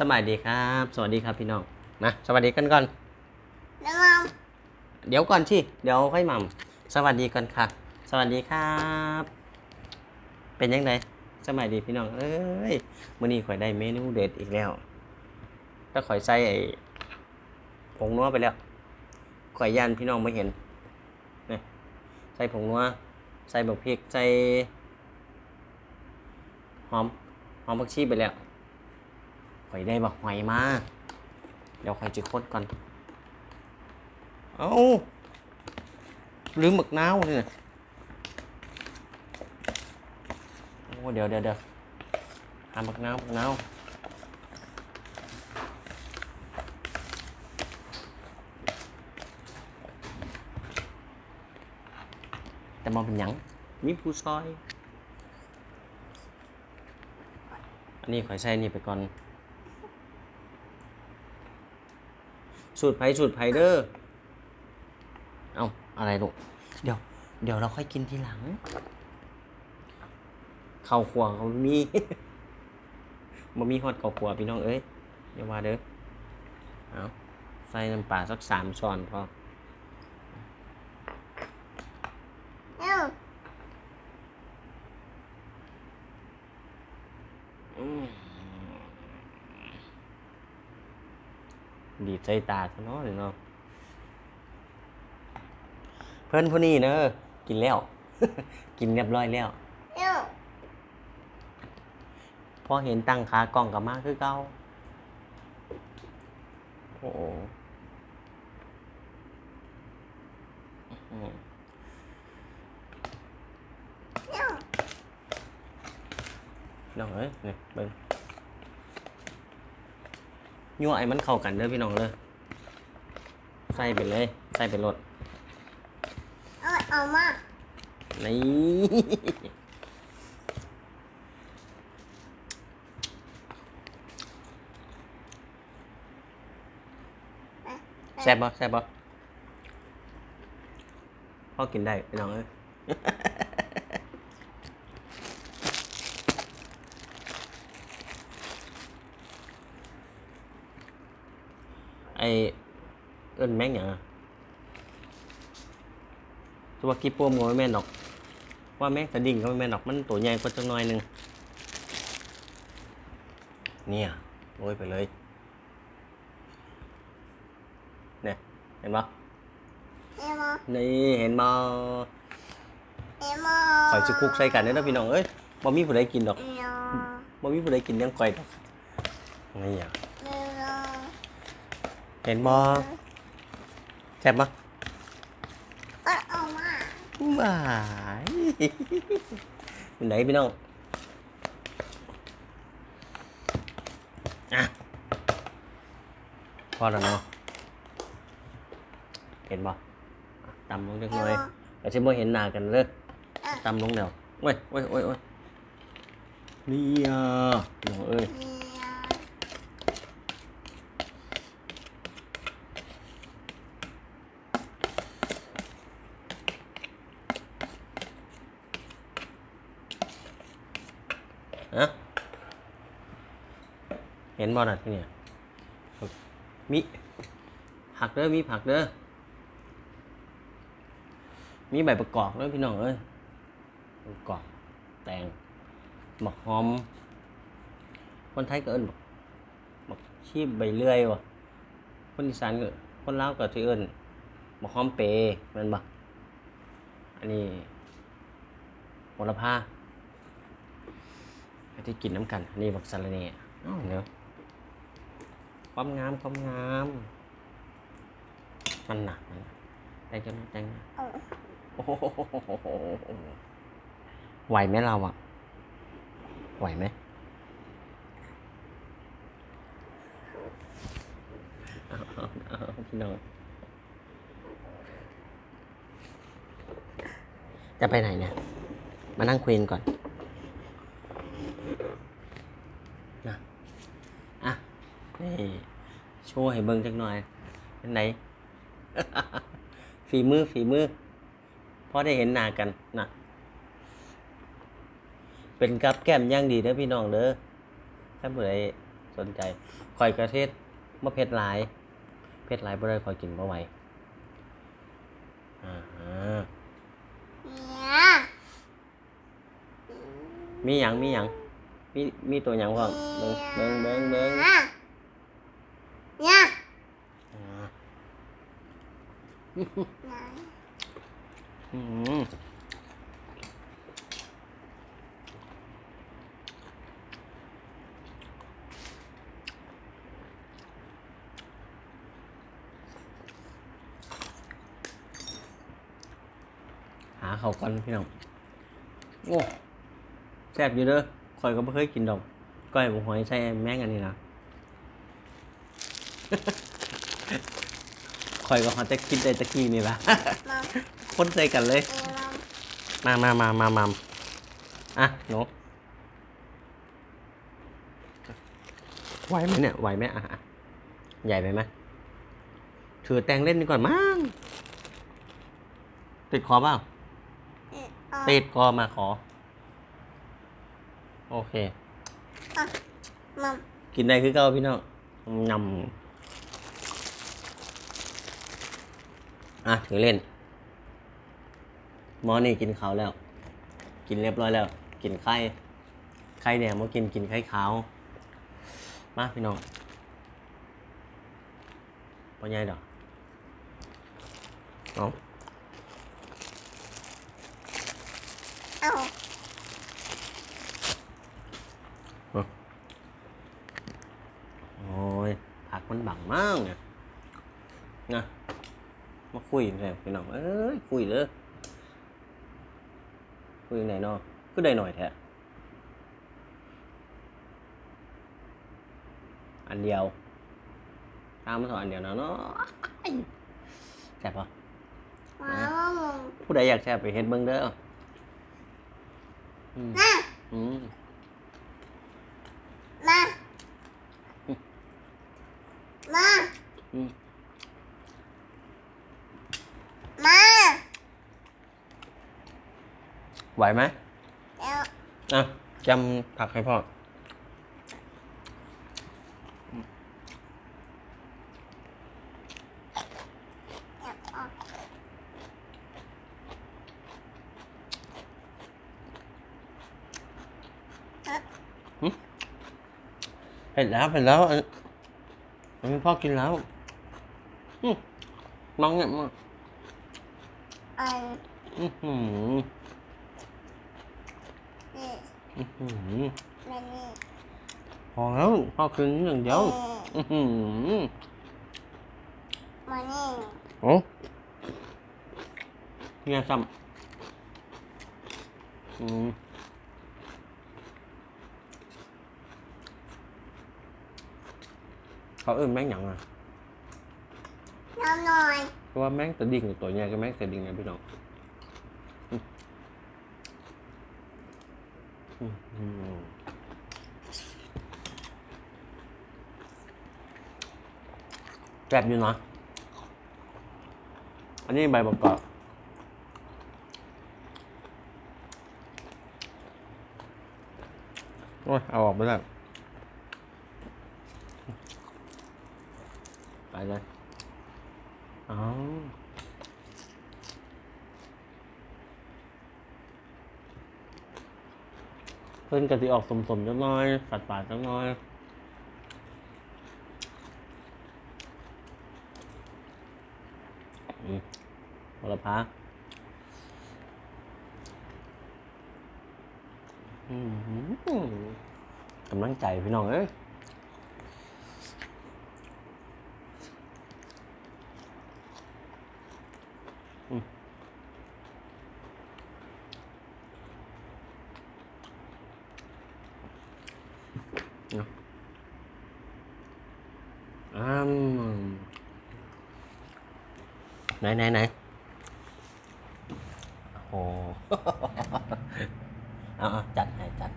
สบายดีครับ สวัสดีครับพี่น้องมาสวัสดีกันก่อน แล้วมัมเดี๋ยวก่อนที่เดี๋ยวค่อยหม่ำสวัสดีก่อนค่ะ สวัสดีครับ เป็นยังไงสบายดีพี่น้องเอ้ยมื้อนี้ข่อยได้เมนูเด็ดอีกแล้วก็ข่อยใส่ไอ้ผงนัวไปแล้วข่อยยันพี่น้องไม่เห็นนี่ใส่ผงนัวใส่บักพริกใส่หอมหอมผักชีไปแล้ว ข่อยได้บักหอยมา เดี๋ยวข่อยจะค้นก่อน เอาลืมหมึกน้าวนี่นะโอ้เดี๋ยวเดี๋ยวเดี๋ยวหาหมึกน้าวหมึกน้าวแต่มองเป็นหยังมีผู้ซอย อันนี้ขอยใส่นี่ไปก่อน สูตรไผ่สูตรไผ่เด้อเอาอะไรลูก เดี๋ยว เดี๋ยวเราค่อยกินทีหลัง ข้าวขวเขามีมามีฮอดข้าวขวพี่น้องเอ้ยอย่าว่าเด้อเอาใส่น้ำปลาสักสามช้อนพอ แล้ว อืม ดีดใจตาซะเนาะเดี๋ยวเนาะเพื่อนผู้นี้เนอะกินแล้ว กินเรียบร้อยแล้วพอเห็นตั้งขากล้องกับมาคือเก่าโอ้โหอืมแล้วน้องเอ้ยนี่เบิ่ง ยั่วไอ้มันเข้ากันเด้อพี่น้องเลยใส่ไปเลยใส่ไปรถเอาเอามานี่แซ่บบ่แซ่บบ่พ่อกินได้พี่น้องเอ้ย ไอเอิ้นแม่งหยังอะตัวากีโป้มก็ไม่แม่นดอก ว่าแม่งกระดิ่งก็ไม่แม่นดอก มันตัวใหญ่กว่าจังหน่อยหนึง เนี่ยโรยไปเลย เนี่ย เห็นปะแล้วมานี่เห็นบ่แล้วมาข่อยสิคุกใส่กันเด้อพี่น้องเอ้ยบ่มีผู้ใดกินดอกแล้วบ่มีผู้ใดกินยังข่อยดอกนี่อะแล้วเห็นบ่ แซ่บบ่เอาเอามาว้ายเป็นไหนพี่น้องอะพอแล้วเนาะเห็นบ่อะตำลงจักหน่อยแต่สิบ่เห็นหน้ากันเลยตำลงแล้วโอ้ยโอ้ยโอ้ยโอ้ยนี่อะพี่น้องเอ้ยฮะเห็นบอลอะที่เนี่ยมีผักเด้อมีผักเด้อมีใบประกอบด้วยพี่น้องเอ้ยประกอบแตงหมักหอม คนไทยก็เอิ้นบักบักชีบใบเลื่อยวะคนอีสานก็คนลาวก็ที่เอิ้นหมักหอมเปรย์มันบ่อันนี้โหระพาที่กินน้ำกัน นี่บักสารเน่เนาะ ความงามความงามมันหนักมันหนักได้จังจังเอาโอ้โหไหวไหมเราอะไหวไหมเอาเอาเอาพี่น้องจะไปไหนเนี่ย มานั่งคุยกันก่อนนะอะนี่โชว์ให้เบิ่งจักหน่อยเป็นไหน ฝีมือฝีมือพอได้เห็นหน้ากันนะเป็นกับแก้มอย่างดีเด้อพี่น้องเด้อถ้าเผื่อสนใจข่อยกระเทศบ่เผ็ดหลายเผ็ดหลายบ่ได้ข่อยกินบ่ไหวอ่าฮะเนี่ยมีหยังมีหยังมีมีตัวหยังพร้อมเบิ่งเบิ่งเบิ่งเบิ่ง เนี่ยอ่าเนี่ยอืมหาเขาก่อนพี่น้องโอ้แซ่บอยู่เด้อคอยก็ไม่เคยกินดอกก้อยบุหอยใส่แมงอันนี้นะ คอยก็เขาจะคิดได้ตะกี้นี่ละมาคนใส่กันเลย เอมามามามามามาอะหนูไหวไหมเนี่ยไหวไหมอะอะใหญ่ไปไหมถือแตงเล่นดีกว่อนมั้งติดคอเปล่า เออเอาติดคอมาขอ โอเค มากินได้คือเก่าพี่น้องยำ อะถือเล่น มอนี่กินขาวแล้ว กินเรียบร้อยแล้ว กินไข่ไข่แดงมากินกินไข่ขาว มาพี่น้องปอใหญ่ดอกเอาเอาโอ้ยผักมันบังมากเนี่ยนะ มาคุยเลยพี่น้องเอ้ยคุยเลยคุยไหนเนาะก็ได้หน่อยแท้อันเดียวตามมาสองอันเดียวนะเนาะแซ่บปะว้าวมึงผู้ใดอยากแซ่บไปเฮ็ดเบิ่งเด้ออืมมาอืมมามาอืม มา ไหวไหมเดี๋ยวอะจำผักให้พ่อเดี๋ยวออกเผ็ดแล้วเผ็ดแล้วอันอันนี้พ่อกินแล้วอืมมองเนี่ยมาอัน อื้อหือ นี่ อื้อหือ และนี่ พอแล้วพ่อกินอย่างเดียวเอออื้อหือมานี่โอ้เนี่ยซ้ำอืมเขาเอิ่นแม่งหยังอะน้ำหน่อยเพราะว่าแม่งตะดิ่งกับตัวใหญ่ก็แม่งตะดิ่งไงพี่น้องอืมอืมอืม แซ่บอยู่นะ อันนี้ใบประกอบโอ้ย เอาออกไปแล้ไปเลยอ๋อเพิ่นกะทิออกสมๆจังน้อยฝัดปาดๆจังน้อยอืมโหระพาอืมกำลังใจพี่น้องเอ้ย อืมไหนไหนไหนโอ้โห เอาเอาจัดให้จัด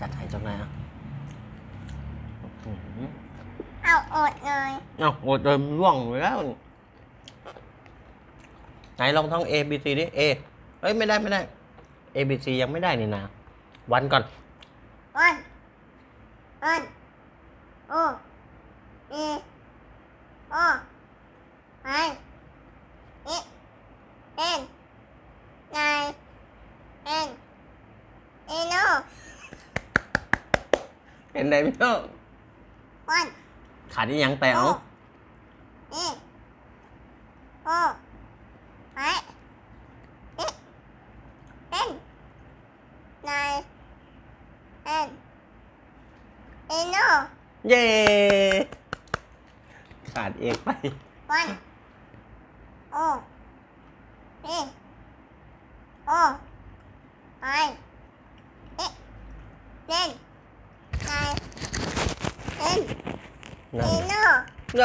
จัดให้จังไหนอะอื้อหือ เอาอดหน่อย เอาโอ้เดิมร่วงไปแล้ว ไหนลองท่อง A B C ดิ A เฮ้ยไม่ได้ไม่ได้ A B C ยังไม่ได้นี่นะ วันก่อนวันวันโอเอโอไอเอเอ็นนายเอ็นเอโนเป็นไรพี่น้องวันขาดอีหยังไปเอาเอโอไอเอเอ็นนายเอ็นเอโน เย้ ขาดเอกไป one o p o i e lên hai lên นั่น lên nó โน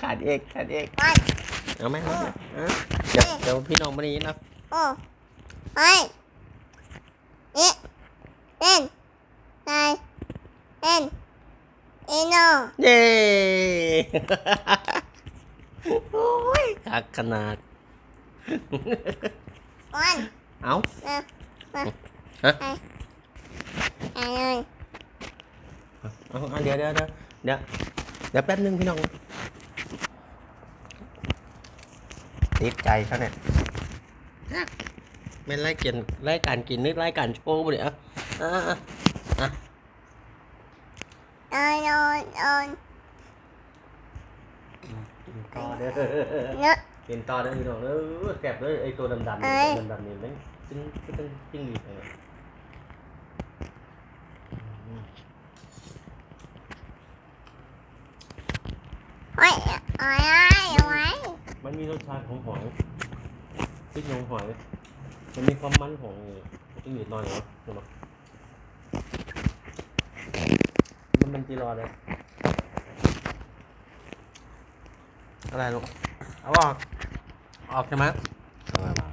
ขาดเอกขาดเอก one เอาไหมเอาไหมเอาเดี๋ยวเดี๋ยวพี่น้องมานี้นะ o i e lên hai lên lên nó เย้โอ้ยคักขนาด one เอา nè nè Hả? hai hai ơi เอาเอาเดี๋ยวเดี๋ยวเดี๋ยวเดี๋ยวเดี๋ยวแป๊บนึงพี่น้องติดใจเขาเนี่ยเป็นรายกินรายการกินนึกรายการโชว์ปะเนี่ยอะ อะอะอะ ơi ơi ơi กินต่อเด้อ nó กินต่อเด้อพี่น้องเด้อแสบเลยไอตัวดำๆเอ้นี่ยตัวดำๆนี่แมันจิ้งจิ้งจิ้งหรีดเลยอืม ôi ôi ôi ôi มันมีรสชาติของหอยพริกหงหอย มันมีความมันของจิ้งหรีดหน่อยเนาะ ใช่ไหมมันมันจีรอเลย อะไรลูกเอาออก ออกใช่ไหมเอาไปมา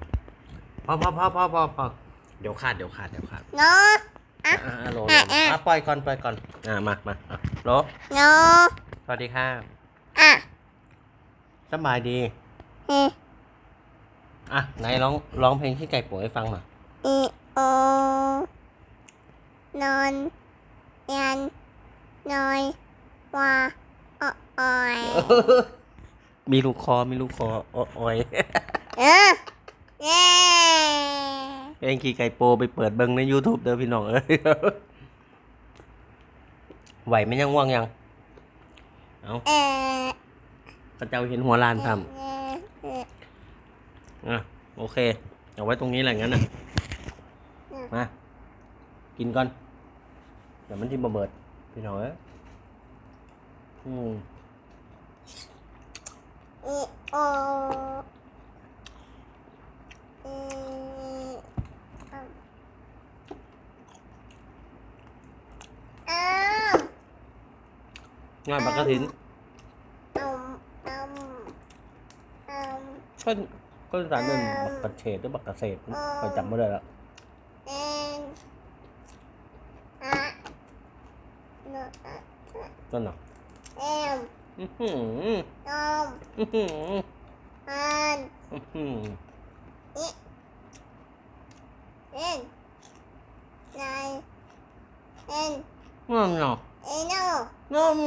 พอพอพอพอพอพอเดี๋ยวขาดเดี๋ยวขาดเดี๋ยวขาด nó อะ á อะอะโหลอะอะ อะปล่อยก่อนปล่อยก่อน อะมามาอะโหล nó สวัสดีค่ะ à สบายดี e อะไหนร้องร้องเพลงที่ไก่ป่วยให้ฟังมา e o non yan nói qua o oi มีลูกคอ มีลูกคอโอโอย ơ yeah เพลงขี่ไก่โปไปเปิดเบิ้งใน YouTube เด้อพี่น้องเอ้ยไหวไหมยังว่างยัง เอา e พระเจ้าเห็นหัวลานท e ำอะ โอเค เอาไว้ตรงนี้แหละงั้นนะมา กินก่อนเดี๋ยวมันจะมาเบิด พี่น้องเอ้ยอืม e o e อ้าวง่ายปากกระถินเอาเอาเอาก็ก็สารหนึ่งบักกระเฉดหรือบักกระเศษไปจำไม่ได้แล้ว เอ็นอะโนอะ นั่นน่ะเอ็มอื้อหือนมอื้อหืออันอื้อหืออิเอ็นนายเอ็นนั่นน่ะเอ็นโนนั่น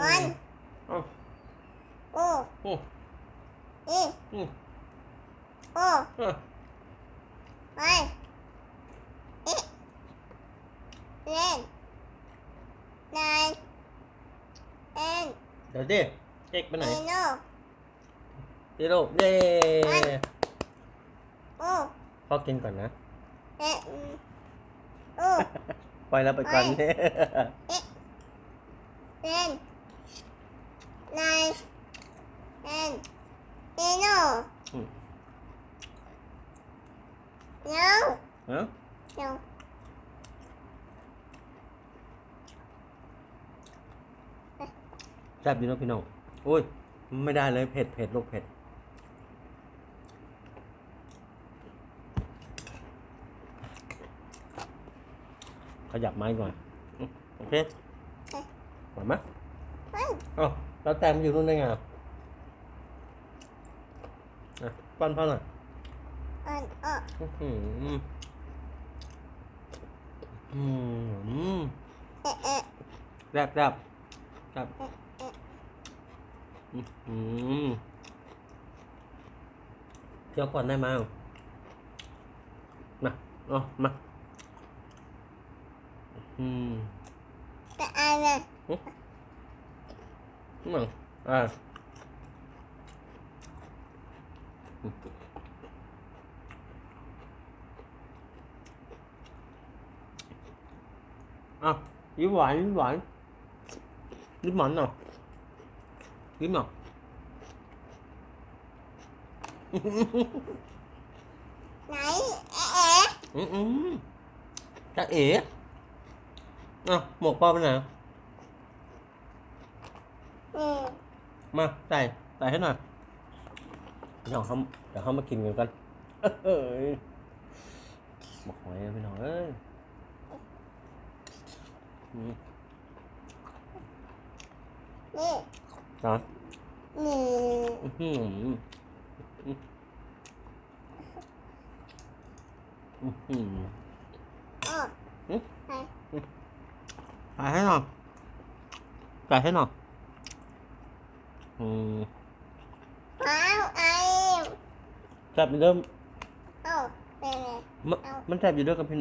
วันเอาโอโอ้อีอืมโอ อะ ไปอิเล่นนายเอ็น เดี๋ยวดิเจ๊กไปไหนเอ็นโนดิลูกเย้โอพ่อกินก่อนนะ เอ็นโอไปแล้วไปก่อนไปเล่นนายเอ็นเอ็นโนอืมเนาเอ้าเนา แซ่บดีเนาะพี่น้องโอ้ย ไม่ได้เลยเผ็ดเผ็ดลูกเผ็ด ขยับไม้ก่อนอืมโอเคหวานไหมเฮ้ยอ้าวแล้วแตมอยู่นู่นได้ไงอะอะป้อนพ่อหน่อยอันอะอื้อหืออืมเอ๊ะเอ๊ะแรบแรบแรบอืม เที่ยวก่อนได้ไหมมาเอามาอืมแต่อันน่ะมึงอ่าอะยิ้มหวานยิ้มหวานยิ้มหวานหน่อย ยิ้มหน่อยไหนเอ๊ะเอ๊ะอืมอืมจะเอ๋อะหมวกพ่อไปไหนอืมมาใส่ใส่ให้หน่อยพี่น้องเขาเดี๋ยวเขามากินกันกันเอ้ยบอกหอยนะพี่น้องเอ้ยอืมนี่ นะนี่อื้อหืออื้อหืออ๋อใส่ให้หน่อยใส่ให้หน่อยอืมว้าวไอ้แซ่บอยู่เริ่มเอ้าเป็นไงมันมันแซ่บอยู่ด้วยกับพี่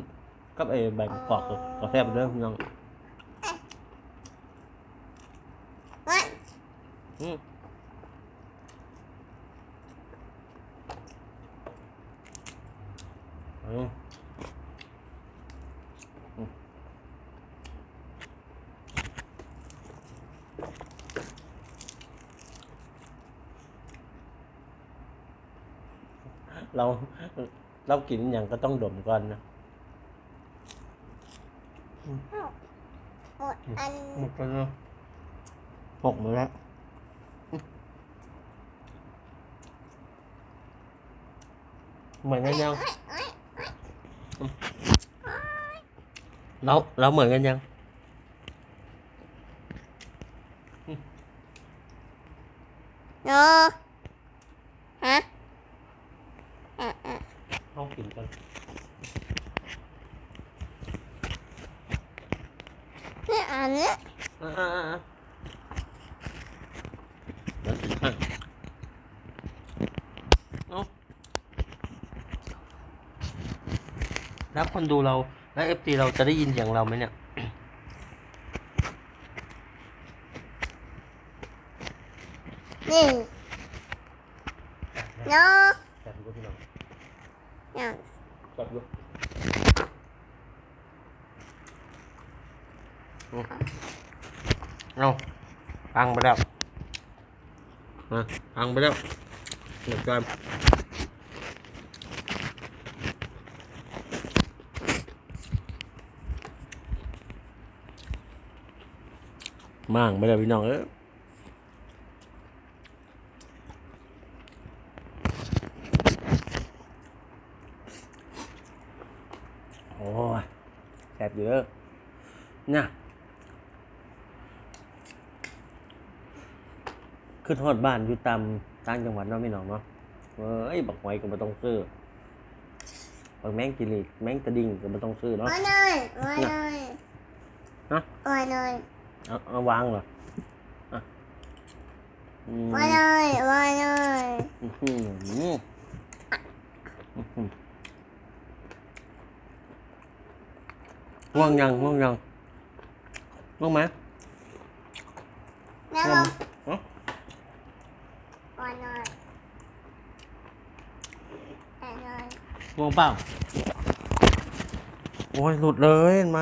กับไอ้ใบมะกอกก็แซ่บอยู่เด้อพี่น้อง วะ อืมอืมอืมเราเรากินอย่างก็ต้องดมก่อนนะเอ้าหมดอันหมดแล้วหกหมดแล้ว เหมือนกันยังเอ้ยเอ้ยเราเราเหมือนกันยัง โนฮะอะอะ ห้องกินกัน นี่อันเนี้ย อ่าอ่าอ่าเดี๋ยวกินให้เอา แล้วคนดูเราแล้วเอฟซีเราจะได้ยินเสียงเราไหมเนี่ยนี่โนแซ่บอยู่พี่น้องยังแซ่บอยู่อืมเอาพังไปแล้วมาพังไปแล้วหมดกัน มั่างไปแล้วพี่น้องเอ้ยโอ้ยแซ่บอยู่เด้อเนี่ยขึ้นฮอดบ้านอยู่ตามต่างจังหวัดเนาะพี่น้องเนาะเอ้ยบักหอยก็บ่ต้องซื้อบักแมงกิริแมงกระดิ่งก็บ่ต้องซื้อเนาะมาหน่อยมาหน่อยฮะมาหน่อย เอาเอาวางเหรออะอืมมาหน่อยมาหน่อยอื้อหืออื้อหือง่วงยังง่วงยังง่วงไหมแล้วง่วก็งฮะมาหน่อยมาหน่อยง่วงเปล่า โอ้ยหลุดเลยเห็นไหม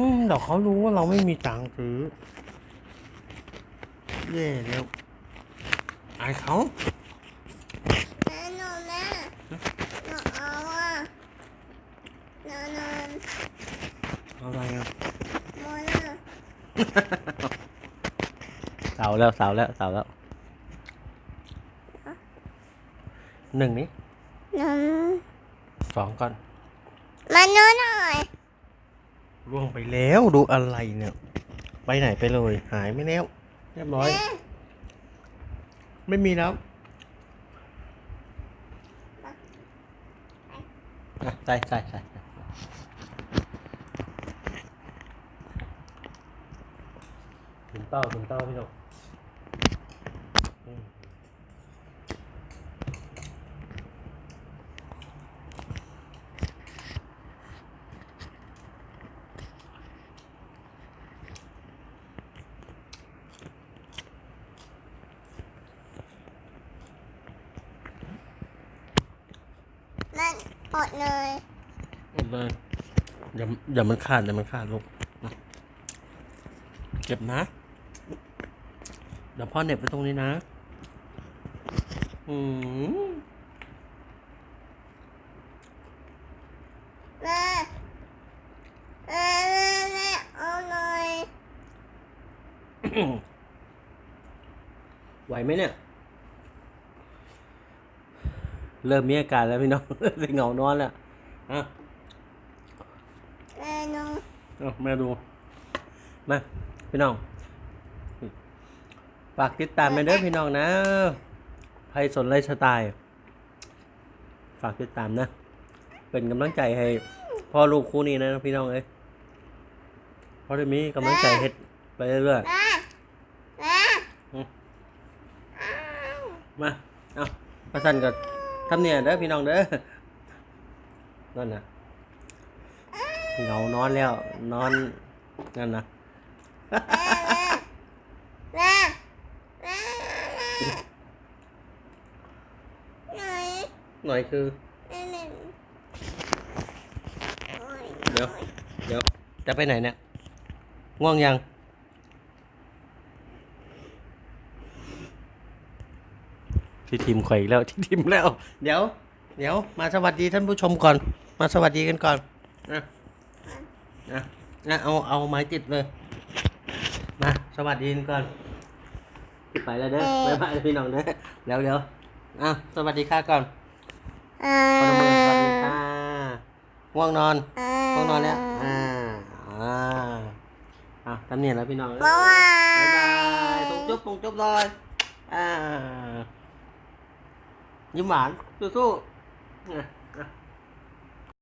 อืมเดี๋ยวเขารู้ว่าเราไม่มีตังค์ซื้อเย่แล้วอายเขาแม่หนูแม่หนูเอาอะหนูนอนเอาอะไรอะโมน่ะเสาแล้วเสาแล้วเสาแล้วหนึ่งนี้หนูสองก่อน มาหนูหน่อย ล่วงไปแล้วดูอะไรเนี่ย ไปไหนไปเลย หายไม่แล้วเรียบร้อย ไม่มีแล้วใส่ใส่ใส่ถึงเต้าถึงเต้าพี่น้อ นั่นหมดเลยหมดเลยอย่าอย่ามันขาดอย่ามันขาดลูกนะเก็บนะ เดี๋ยวพ่อเหน็บไปตรงนี้นะ อืมแม่แม่แม่แม่เอาหน่อยไหวไหมเนี่ย เริ่มมีอาการแล้วพี่น้อง สิเหงานอนแล้วอะแม่หนูเอาแม่ดู มา พี่น้อง ฝากติดตามไปเด้อพี่น้องนะใครสนไลฟ์สไตล์ ฝากติดตามนะ เป็นกำลังใจให้พ่อลูกคู่นี้นะพี่น้องเอ้ยเพราะได้มีกำลังใจเฮ็ดไปเรื่อยแม่แม่ๆอืมมา เอาประสันกับ ทำเนี่ยเด้อพี่น้องเด้อนั่นนะเหงานอนแล้ว นอนนั่นนะแม่แม่ไหน่อยคือ เดี๋ยว เดี๋ยว จะไปไหนเนี่ย ง่วงยัง ที่ทีมข่อยอีกแล้วที่ทีมแล้ว เดี๋ยว เดี๋ยว มาสวัสดีท่านผู้ชมก่อน มาสวัสดีกันก่อนนะนะนะเอาเอาไม้ติดเลย มาสวัสดีกันก่อนไปแล้วเด้อบ๊ายบายพี่น้องเด้อเดี๋ยวเดี๋ยวอะสวัสดีค่ะก่อนอ่าพนมมือสวัสดีค่ะง่วงนอนง่วงนอนแล้วอ่าอ่าอะทำเนี่ยแล้วพี่น้องบ๊ายบาบ๊ายบายยตรงจุ๊บตรงจุ๊บเลยอ่า ยิ้มหวานสู้ๆ